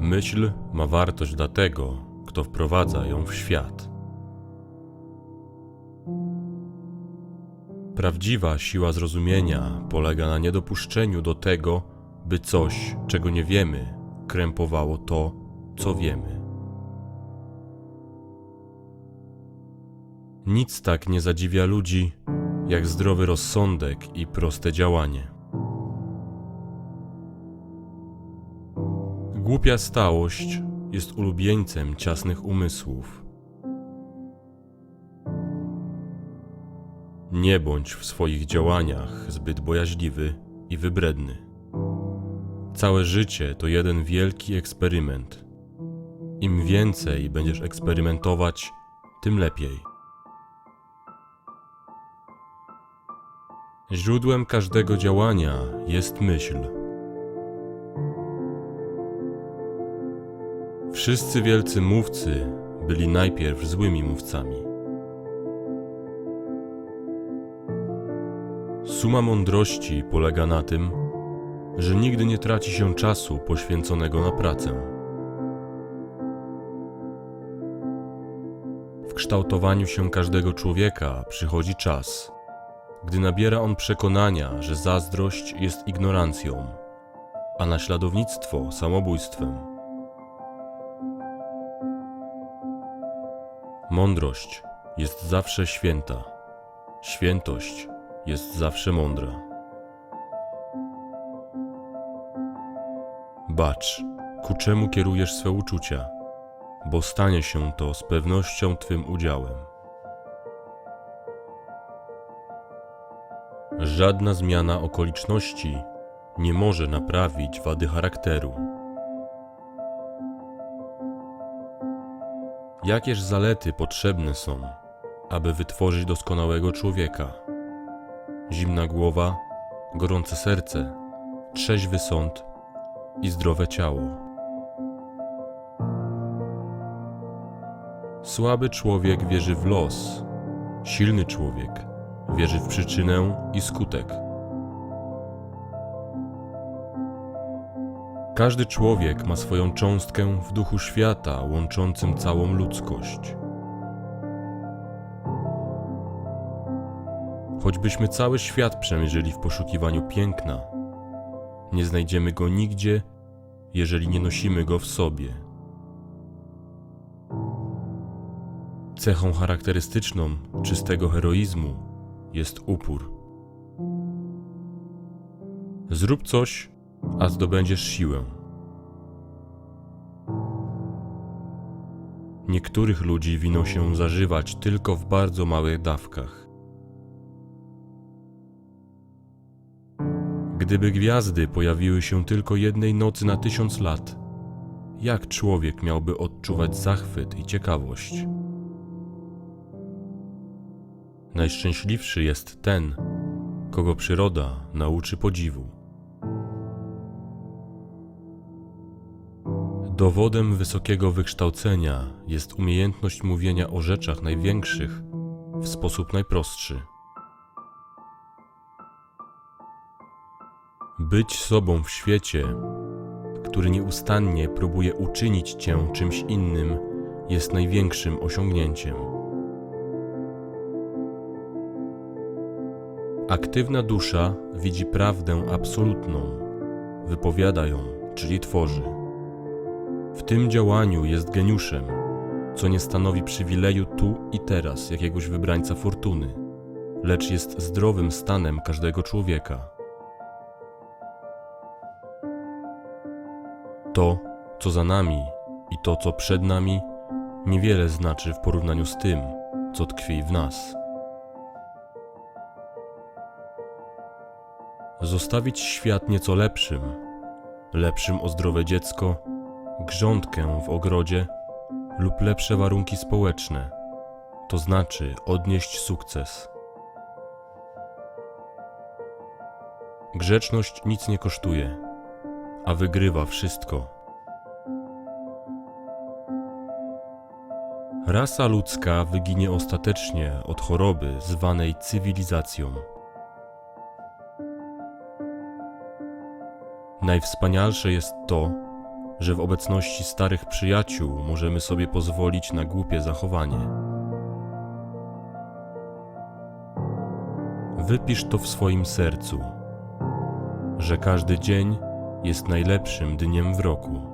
Myśl ma wartość dla tego, kto wprowadza ją w świat. Prawdziwa siła zrozumienia polega na niedopuszczeniu do tego, by coś, czego nie wiemy, krępowało to, co wiemy. Nic tak nie zadziwia ludzi, jak zdrowy rozsądek i proste działanie. Głupia stałość jest ulubieńcem ciasnych umysłów. Nie bądź w swoich działaniach zbyt bojaźliwy i wybredny. Całe życie to jeden wielki eksperyment. Im więcej będziesz eksperymentować, tym lepiej. Źródłem każdego działania jest myśl. Wszyscy wielcy mówcy byli najpierw złymi mówcami. Suma mądrości polega na tym, że nigdy nie traci się czasu poświęconego na pracę. W kształtowaniu się każdego człowieka przychodzi czas, gdy nabiera on przekonania, że zazdrość jest ignorancją, a naśladownictwo samobójstwem. Mądrość jest zawsze święta. Świętość jest zawsze mądra. Bacz, ku czemu kierujesz swe uczucia, bo stanie się to z pewnością Twym udziałem. Żadna zmiana okoliczności nie może naprawić wady charakteru. Jakież zalety potrzebne są, aby wytworzyć doskonałego człowieka? Zimna głowa, gorące serce, trzeźwy sąd i zdrowe ciało. Słaby człowiek wierzy w los, silny człowiek wierzy w przyczynę i skutek. Każdy człowiek ma swoją cząstkę w duchu świata łączącym całą ludzkość. Choćbyśmy cały świat przemierzyli w poszukiwaniu piękna, nie znajdziemy go nigdzie, jeżeli nie nosimy go w sobie. Cechą charakterystyczną czystego heroizmu jest upór. Zrób coś, a zdobędziesz siłę. Niektórych ludzi winą się zażywać tylko w bardzo małych dawkach. Gdyby gwiazdy pojawiły się tylko jednej nocy na tysiąc lat, jak człowiek miałby odczuwać zachwyt i ciekawość? Najszczęśliwszy jest ten, kogo przyroda nauczy podziwu. Dowodem wysokiego wykształcenia jest umiejętność mówienia o rzeczach największych w sposób najprostszy. Być sobą w świecie, który nieustannie próbuje uczynić cię czymś innym, jest największym osiągnięciem. Aktywna dusza widzi prawdę absolutną, wypowiada ją, czyli tworzy. W tym działaniu jest geniuszem, co nie stanowi przywileju tu i teraz jakiegoś wybrańca fortuny, lecz jest zdrowym stanem każdego człowieka. To, co za nami i to, co przed nami, niewiele znaczy w porównaniu z tym, co tkwi w nas. Zostawić świat nieco lepszym, lepszym o zdrowe dziecko, grządkę w ogrodzie lub lepsze warunki społeczne, to znaczy odnieść sukces. Grzeczność nic nie kosztuje, a wygrywa wszystko. Rasa ludzka wyginie ostatecznie od choroby zwanej cywilizacją. Najwspanialsze jest to, że w obecności starych przyjaciół możemy sobie pozwolić na głupie zachowanie. Wypisz to w swoim sercu, że każdy dzień jest najlepszym dniem w roku.